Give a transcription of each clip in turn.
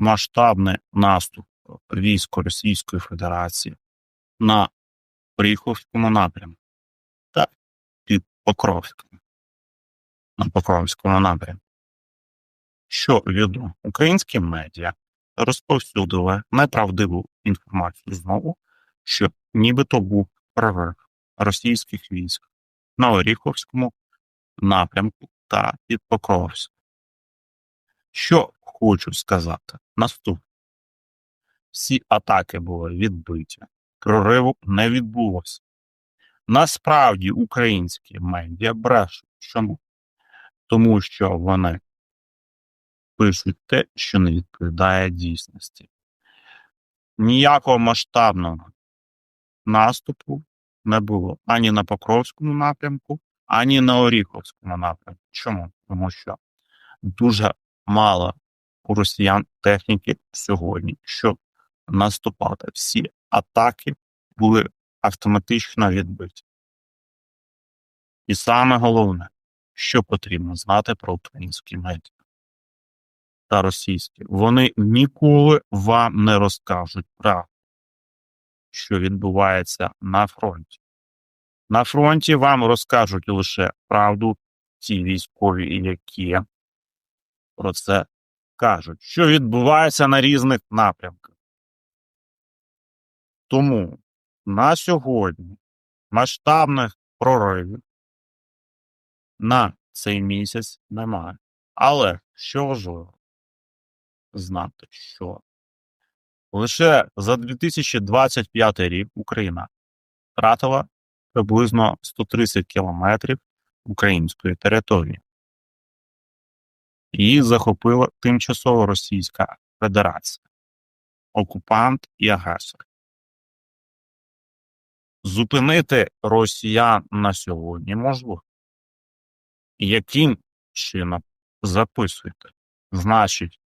масштабний наступ військ Російської Федерації на Приховському напрямку та під Покровськом. На Покровському напрямку. Що відомо, українські медіа розповсюдили неправдиву інформацію знову, що нібито був прорив російських військ на Оріховському напрямку та під Покровськом. Що хочу сказати наступне. Всі атаки були відбиті, прориву не відбулося. Насправді українські медіа брешуть. Чому? Тому що вони пишуть те, що не відповідає дійсності. Ніякого масштабного наступу не було ані на Покровському напрямку, ані на Оріховському напрямку. Чому? Тому що дуже мало у росіян техніки сьогодні, щоб наступати. Всі атаки були автоматично відбиті. І саме головне, що потрібно знати про українські медіа та російські, вони ніколи вам не розкажуть правду, що відбувається на фронті. На фронті вам розкажуть лише правду ті військові, які про це кажуть, що відбувається на різних напрямках. Тому на сьогодні масштабних проривів на цей місяць немає. Але що важливо знати, що лише за 2025 рік Україна втратила приблизно 130 кілометрів української території. Її захопила тимчасово Російська Федерація, окупант і агресор. Зупинити росіян на сьогодні можливо. Яким чином записуйте? Значить,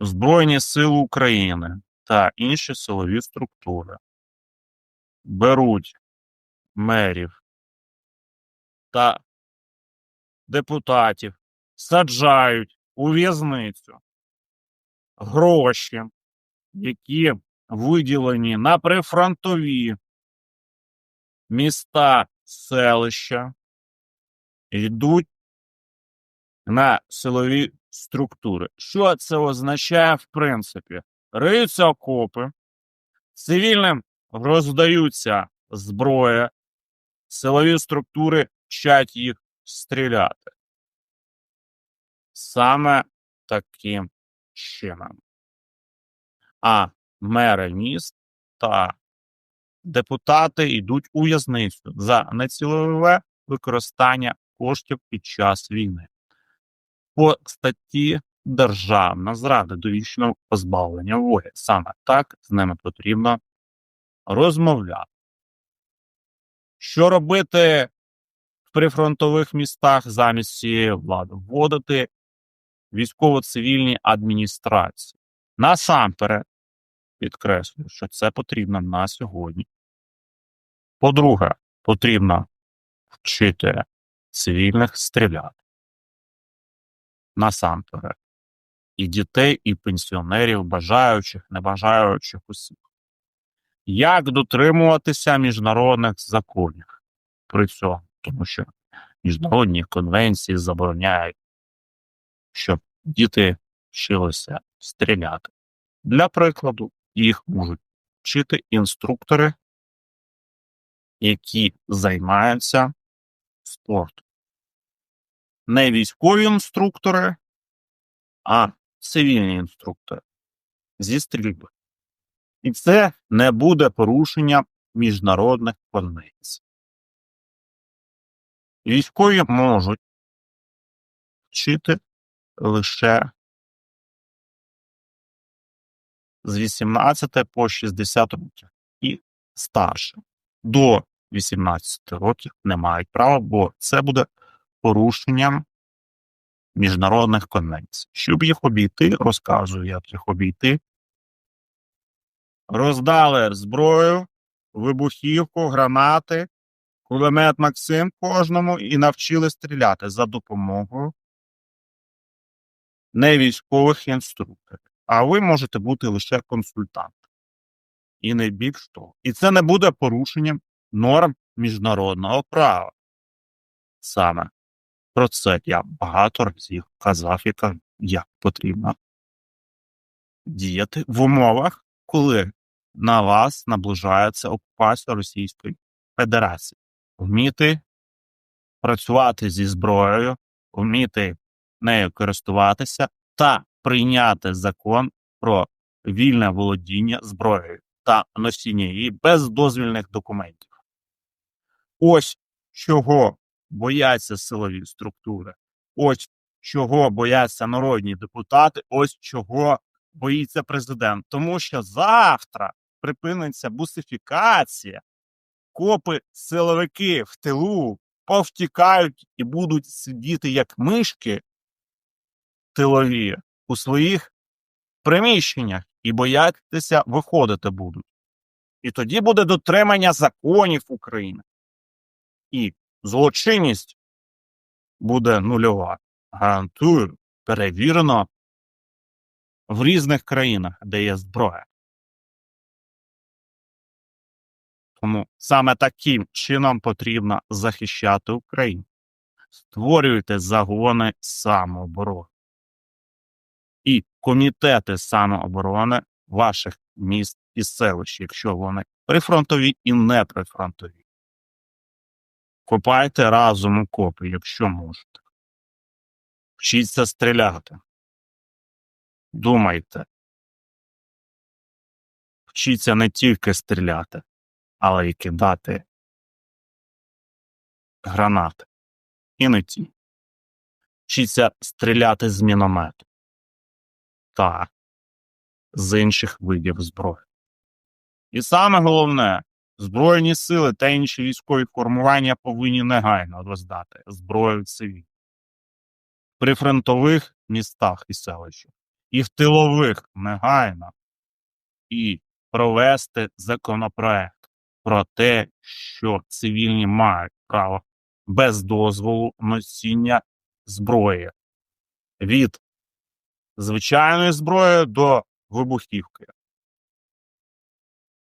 Збройні Сили України та інші силові структури беруть мерів та депутатів, саджають у в'язницю гроші, які виділені на прифронтові міста, селища, йдуть на силові структури. Що це означає в принципі? Риються окопи, цивільним роздаються зброя, силові структури вчать їх стріляти. Саме таким чином. А мери міст та депутати йдуть у в'язницю за нецілове використання коштів під час війни. По статті Державна зрада довічного позбавлення волі. Саме так з ними потрібно розмовляти. Що робити прифронтових містах замість цієї влади? Вводити військово-цивільні адміністрації. Насамперед, підкреслюю, що це потрібно на сьогодні. По-друге, потрібно вчити цивільних стріляти. Насамперед. І дітей, і пенсіонерів, бажаючих, небажаючих усіх. Як дотримуватися міжнародних законів при цьому? Тому що міжнародні конвенції забороняють, щоб діти вчилися стріляти. Для прикладу, їх можуть вчити інструктори, які займаються спортом. Не військові інструктори, а цивільні інструктори зі стрільби. І це не буде порушення міжнародних конвенцій. Військові можуть вчити лише з 18 по 60 років і старше. До 18 років не мають права, бо це буде порушенням міжнародних конвенцій. Щоб їх обійти, розказую, як їх обійти. Роздали зброю, вибухівку, гранати, кулемет Максим кожному і навчили стріляти за допомогою не військових інструкторів, а ви можете бути лише консультантом. І не більш того. І це не буде порушенням норм міжнародного права. Саме про це я багато разів казав як потрібно діяти в умовах, коли на вас наближається окупація Російської Федерації. Вміти працювати зі зброєю, вміти нею користуватися та прийняти закон про вільне володіння зброєю та носіння її без дозвільних документів. Ось чого бояться силові структури, ось чого бояться народні депутати, ось чого боїться президент. Тому що завтра припиниться бусифікація, копи, силовики в тилу повтікають і будуть сидіти як мишки тилові у своїх приміщеннях і боятися виходити будуть. І тоді буде дотримання законів України. І злочинність буде нульова. Гарантую, перевірено в різних країнах, де є зброя. Тому саме таким чином потрібно захищати Україну. Створюйте загони самооборони і комітети самооборони ваших міст і селищ, якщо вони прифронтові і не прифронтові. Копайте разом окопи, якщо можете. Вчіться стріляти. Думайте. Вчіться не тільки стріляти, але й кидати гранати. І не ті. Вчіться стріляти з міномету та з інших видів зброї. І саме головне, Збройні сили та інші військові формування повинні негайно роздати зброю цивільним. При фронтових містах і селищах, і в тилових негайно, і провести законопроект про те, що цивільні мають право без дозволу носіння зброї від звичайної зброї до вибухівки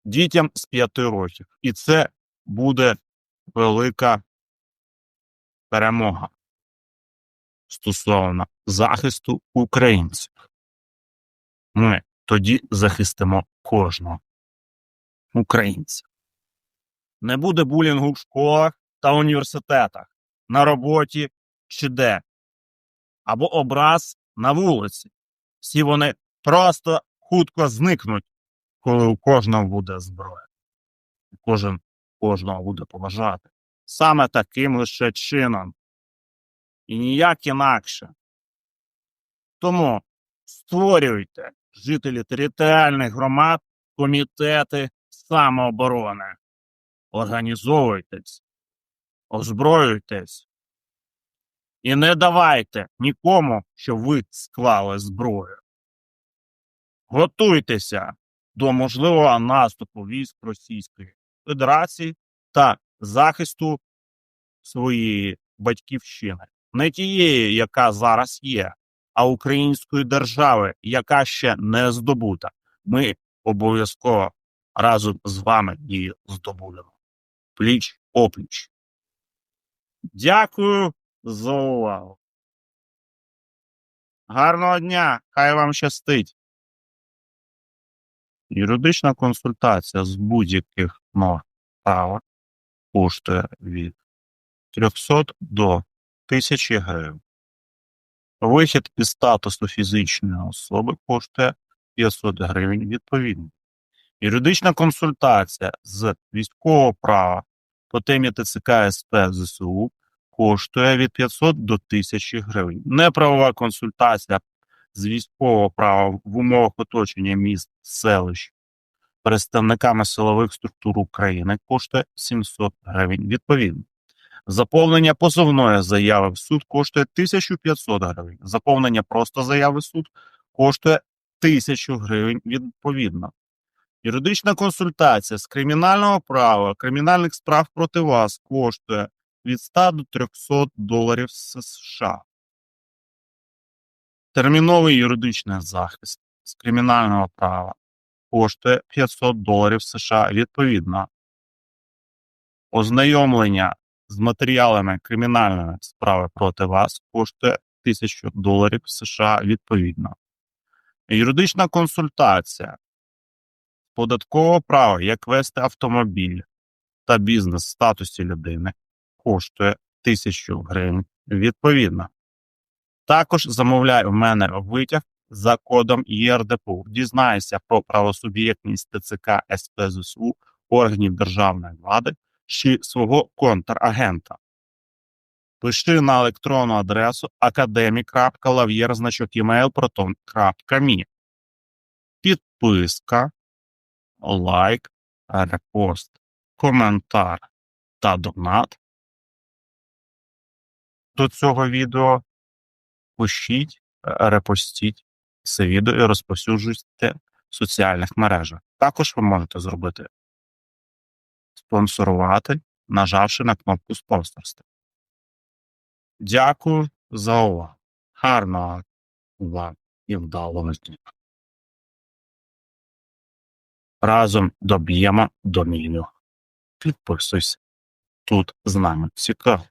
дітям з 5 років. І це буде велика перемога стосовно захисту українців. Ми тоді захистимо кожного українця. Не буде булінгу в школах та університетах, на роботі чи де, або образ на вулиці. Всі вони просто хутко зникнуть коли у кожного буде зброя, кожен кожного буде поважати. Саме таким лише чином. І ніяк інакше. Тому створюйте жителі територіальних громад, комітети самооборони, організовуйтесь, озброюйтесь і не давайте нікому, що ви склали зброю. Готуйтеся до можливого наступу військ Російської Федерації та захисту своєї батьківщини, не тієї, яка зараз є, а української держави, яка ще не здобута. Ми обов'язково разом з вами її здобудемо. Пліч опліч. Дякую за увагу. Гарного дня! Хай вам щастить! Юридична консультація з будь-яких норм коштує від 300 до 1000 гривень. Вихід із статусу фізичної особи коштує 500 гривень відповідно. Юридична консультація з військового права по темі ТЦК СП ЗСУ коштує від 500 до 1000 гривень. Неправова консультація з військового права в умовах оточення міст, селищ представниками силових структур України коштує 700 гривень відповідно. Заповнення позовної заяви в суд коштує 1500 гривень. Заповнення просто заяви в суд коштує 1000 гривень відповідно. Юридична консультація з кримінального права, кримінальних справ проти вас коштує від 100 до 300 доларів США. Терміновий юридичний захист з кримінального права коштує 500 доларів США відповідно. Ознайомлення з матеріалами кримінальної справи проти вас коштує 1000 доларів США відповідно. Юридична консультація податкового права, як вести автомобіль та бізнес в статусі людини, коштує 1000 гривень відповідно. Також замовляй у мене витяг за кодом ЄРДПУ. Дізнайся про правосуб'єктність ТЦК СП ЗСУ органів державної влади чи свого контрагента. Пиши на електронну адресу academic.lavyer.email.proton.me Підписка, лайк, репост, коментар та донат до цього відео. Пишіть, репостіть це відео і розповсюджуйте в соціальних мережах. Також ви можете зробити спонсорувати, нажавши на кнопку спонсорства. Дякую за увагу. Гарного вам і вдалого дня. Разом доб'ємо доміню. Підписуйся. Тут з нами цікаво.